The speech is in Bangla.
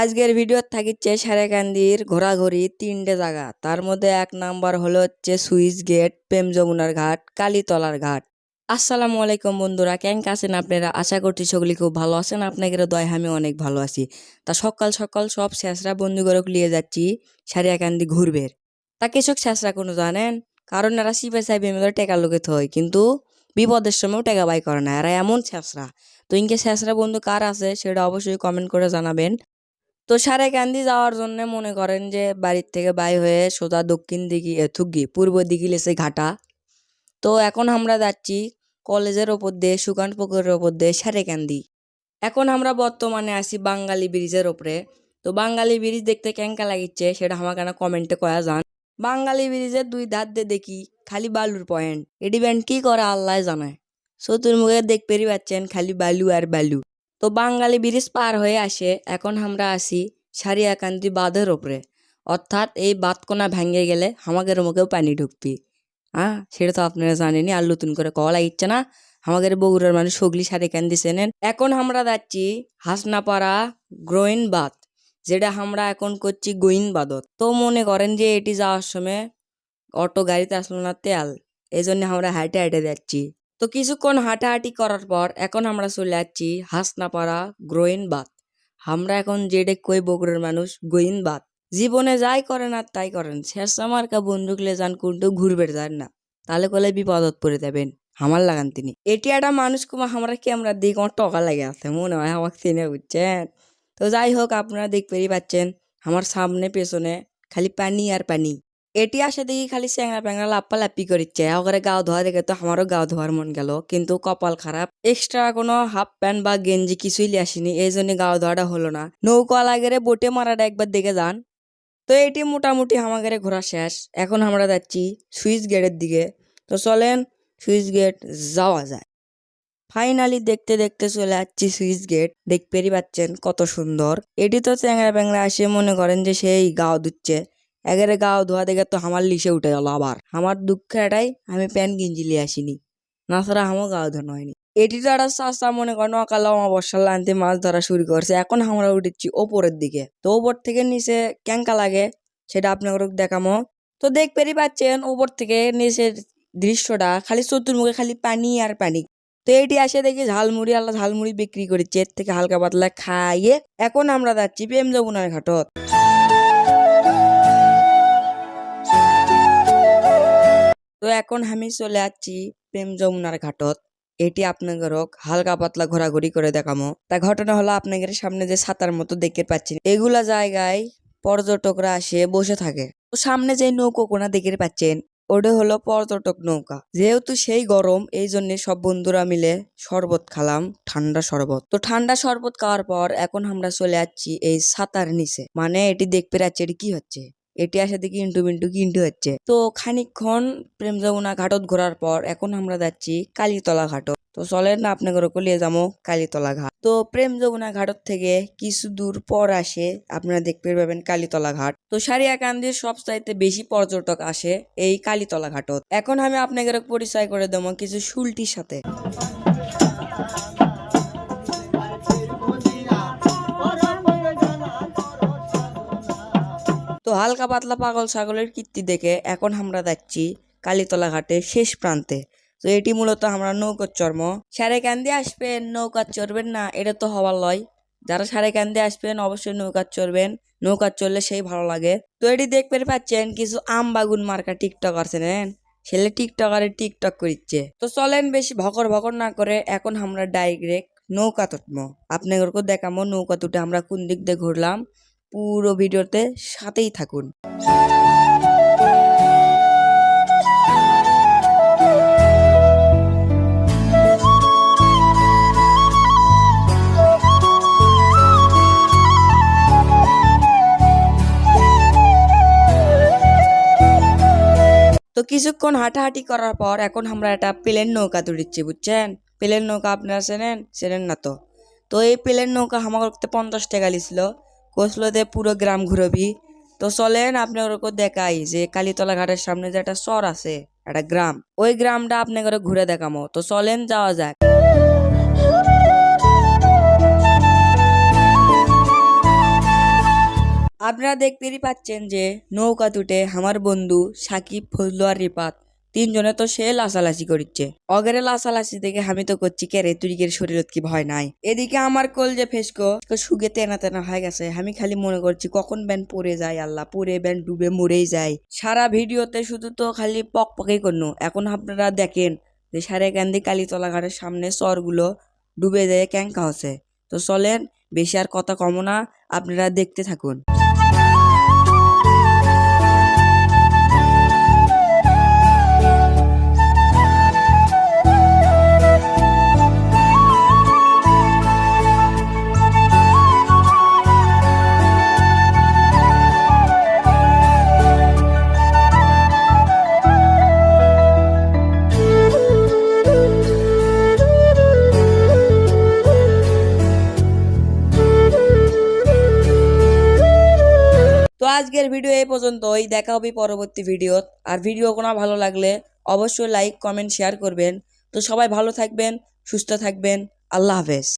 আজকের ভিডিও থাকিচ্ছে সারেকান্দির ঘোরাঘুরি তিনটে জায়গা। তার মধ্যে এক নাম্বার হলো হচ্ছে সুইচ গেট, প্রেম যমুনার ঘাট, কালীতলার ঘাট। আসসালামু আলাইকুম বন্ধুরা কেন আছেন আপনারা? আশা করছি সকলে খুব ভালো আছেন আপনাদের দয় আমি অনেক ভালো আছি। তা সকাল সকাল সব শেষরা বন্ধু করে লিয়ে যাচ্ছি সারিয়াকান্দি ঘুরবের তা কৃষক শেষরা কোনো জানেন? কারণ এরা সিপে সাইবে মেলে টেকা লোকে থয়, কিন্তু বিপদের সময়ও টেকা বাই করে না, এরা এমন শেষরা। তো ইনকে শেষরা বন্ধু কার আছে সেটা অবশ্যই কমেন্ট করে জানাবেন। তো সারে সারেকান্দি যাওয়ার জন্য মনে করেন যে বাড়ির থেকে বাই হয়ে সোজা দক্ষিণ দিকে থুগি পূর্ব দিকে লেসে ঘাটা। তো এখন আমরা যাচ্ছি কলেজের ওপর দিয়ে, সুকান্ত পুকুরের ওপর দিয়ে সারেকান্দি এখন আমরা বর্তমানে আছি বাঙালি ব্রিজের ওপরে। তো বাঙালি ব্রিজ দেখতে কেঙ্কা লাগিচ্ছে সেটা আমাকে না কমেন্টে কয়া যান। বাঙালি ব্রিজের দুই ধার দিয়ে দেখি, খালি বালুর পয়েন্ট ব্যান্ড কি করে আল্লাহ জানায় চতুর্মুখে দেখতেই পাচ্ছেন খালি বালু আর বালু। তো বাঙালি ব্রিজ পার হয়ে আসে, এখন আমরা আসি সারিয়াকান্দি বাঁধের ওপরে অর্থাৎ এই বাঁধকোনা ভেঙে গেলে আমাদের মুখেও পানি ঢুকবি। হ্যাঁ সেটা তো আপনারা জানেনি আর নতুন করে কওয়া লাগিচ্ছে না। আমাদের বগুড়ার মানুষ সগলি সারিকান্দি চেনেন। এখন আমরা যাচ্ছি হাসনাপাড়া গ্রোইন বাঁধ, যেটা আমরা এখন করছি গোইন বাদত তো মনে করেন যে এটি যাওয়ার সময় অটো গাড়িতে আসলো না তেল এই জন্য আমরা হাইটে হাঁটে যাচ্ছি। তো কিছুক্ষণ হাঁটাহাঁটি করার পর এখন আমরা চলে যাচ্ছি হাসনাপাড়া গ্রোইন বাদ আমরা এখন যেটা কই বগুড়ার মানুষ গোইন বাদ জীবনে যাই করেন আর তাই করেন, শেষ আমার কা বন্ধুকলে যান কিন্তু ঘুরবে যান না। তাহলে কলে বিপদত পড়ে যাবেন আমার লাগান তিনি। এটি একটা মানুষ কুমা আমরা কি আমরা দিক আমার টকা লাগে আছে, মনে হয় আমাকে চিনে বুঝছেন? তো যাই হোক, আপনারা দেখতেই পাচ্ছেন আমার সামনে, পেছনে খালি পানি আর পানি। এটি আসে দেখি খালি চ্যাংরা প্যাংরা লাপ্পা লাপ্পি করিচ্ছে। ওখানে গাও ধোয়া দেখে তো আমারও গাও ধোয়ার মন গেল। কিন্তু কপাল খারাপ। এক্সট্রা কোনো হাফ প্যান্ট বা গেঞ্জি কিছুই লিয়ে আসিনি। এই জন্য গাও ধোয়াটা হলো না। নৌকা লাগেরে বোটে মারাটা একবার দেখে যান। তো এটি মোটামুটি আমাদের ঘোরা শেষ। এখন আমরা যাচ্ছি সুইচ গেটের দিকে। তো চলেন সুইচ গেট যাওয়া যায়। ফাইনালি দেখতে দেখতে চলে যাচ্ছি সুইচ গেট। দেখতেই পাচ্ছেন কত সুন্দর। এটি তো চ্যাংরা প্যাংরা আসে মনে করেন যে সেই গাও ধুচ্ছে। একেবারে গাও ধোয়া দেখে তো আমার লিসে উঠে গেল আবার। আমার দুঃখ এটাই আমি প্যান গিঞ্জি লিয়ে আসিনি। না ছাড়া গাও ধোয়া হয়নি। এটি তো একটা চাষা মনে করেন অকাল অমাবস্যার লাইনতে মাছ ধরা শুরু করছে। এখন আমরা উঠেছি ওপরের দিকে। তো ওপর থেকে নিচে ক্যাঙ্কা লাগে, সেটা আপনাদের দেখামো। তো দেখতেই পাচ্ছেন, ওপর থেকে নিচের দৃশ্যটা খালি চতুর্মুখে খালি পানি আর পানি। তো এটি আসে দেখি ঝালমুড়ি, আল্লাহ ঝালমুড়ি বিক্রি করেছে। এর থেকে হালকা পাতলা খাইয়ে এখন আমরা যাচ্ছি প্রেম যমুনার ঘাটত। তো এখন আমি চলে যাচ্ছি প্রেম যমুনার ঘাটত। এটি আপনাদের হালকা পাতলা ঘোরাঘুরি করে দেখামো। তা ঘটনা হলো আপনাদের সামনে যে ছাতার মতো দেখতে পাচ্ছেন এগুলা জায়গায় পর্যটকরা আসে, বসে থাকে। তো সামনে যে নৌকো কোনা দেখতে পাচ্ছেন, ওটা হলো পর্যটক নৌকা। যেহেতু সেই গরম, এই জন্য সব বন্ধুরা মিলে শরবত খালাম, ঠান্ডা শরবত। তো ঠান্ডা শরবত খাওয়ার পর এখন আমরা চলে যাচ্ছি এই ছাতার নিচে। মানে এটি দেখতে পাচ্ছি এটি কি হচ্ছে। এটি আসে দেখি ইন্টু মিন্টু কিন্টু হচ্ছে? তো খানিকক্ষণ প্রেম যমুনা ঘাটত ঘোরার পর এখন আমরা যাচ্ছি কালীতলা ঘাটত। তো চলেন না আপনাদের কলিয়ে যাব কালীতলা ঘাট। তো প্রেম যমুনা ঘাটত থেকে কিছু দূর পর আসে আপনারা দেখতে পাবেন কালীতলা ঘাট। তো সারিয়াকান্দির সব চাইতে বেশি পর্যটক আসে এই কালীতলা ঘাটত। এখন আমি আপনাদের পরিচয় করে দেবো কিছু শুলটির সাথে। হালকা পাতলা পাগল ছাগলের কীর্তি দেখে এখন আমরা যাচ্ছি কালীতলা ঘাটের শেষ প্রান্তে। তো এটি মূলত আমরা নৌকার চর্ম। সারে কান্দে আসবেন, নৌকা চড়বেন না, এটা তো হওয়ার লয়। যারা সারে কান্দে আসবেন, অবশ্যই নৌকা চড়বেন। নৌকা চললে সেই ভালো লাগে। তো এটি দেখতে পাচ্ছেন, কিছু আম বাগুন মার্কা টিকটক আছে, নেন। ছেলে টিকটকারে টিকটক করিচ্ছে। তো চলেন বেশি ভকর ভকর না করে এখন আমরা ডাইরেক্ট নৌকা তুটবো। আপনাদেরকেও দেখামো নৌকা তুটে আমরা কোন দিক দিয়ে ঘুরলাম। পুরো ভিডিওতে সাথেই থাকুন। তো কিছুক্ষণ হাঁটাহাঁটি করার পর এখন আমরা একটা প্লেন নৌকা তুলিচ্ছি বুঝছেন? প্লেন নৌকা আপনারা চেনেন? চেনেন না তো? তো এই প্লেন নৌকা আমার পঞ্চাশ টাকা লিছিল কোসলোতে পুরো গ্রাম ঘুরবি তো চলেন আপনাদেরকে দেখাই যে কালীতলা ঘাটের সামনে যে একটা চর আছে একটা গ্রাম। ওই গ্রামটা আপনাদের ঘুরে দেখামো। তো চলেন যাওয়া যাক। আপনারা দেখতেই পাচ্ছেন যে নৌকা তুটে আমার বন্ধু সাকিব ফজলু আর রিপাত। তিনজনে তো সে লাসালাসি করছে অগেরে লাসালাসি দেখে আমি তো করছি কে রে তুরিকের শরীরত কি ভয় নাই? এদিকে আমার কল যে ফেসকো সুগে তেনা তেনা হয়ে গেছে। আমি খালি মনে করছি কখন ব্যান পড়ে যায় আল্লাহ, পড়ে ব্যান ডুবে মরেই যায়। সারা ভিডিওতে শুধু তো খালি পক পকেই করনু। এখন আপনারা দেখেন যে সারে কান্দি কালীতলা ঘাটের সামনে চরগুলো ডুবে যায় ক্যাঙ্কা হচ্ছে। তো চলেন, বেশি আর কথা কমো না, আপনারা দেখতে থাকুন। আজকের ভিডিও এই পর্যন্তই। দেখা হবে পরবর্তী ভিডিও আর ভিডিও কোনো ভালো লাগলে অবশ্যই লাইক কমেন্ট শেয়ার করবেন। তো সবাই ভালো থাকবেন, সুস্থ থাকবেন। আল্লাহ হাফেজ।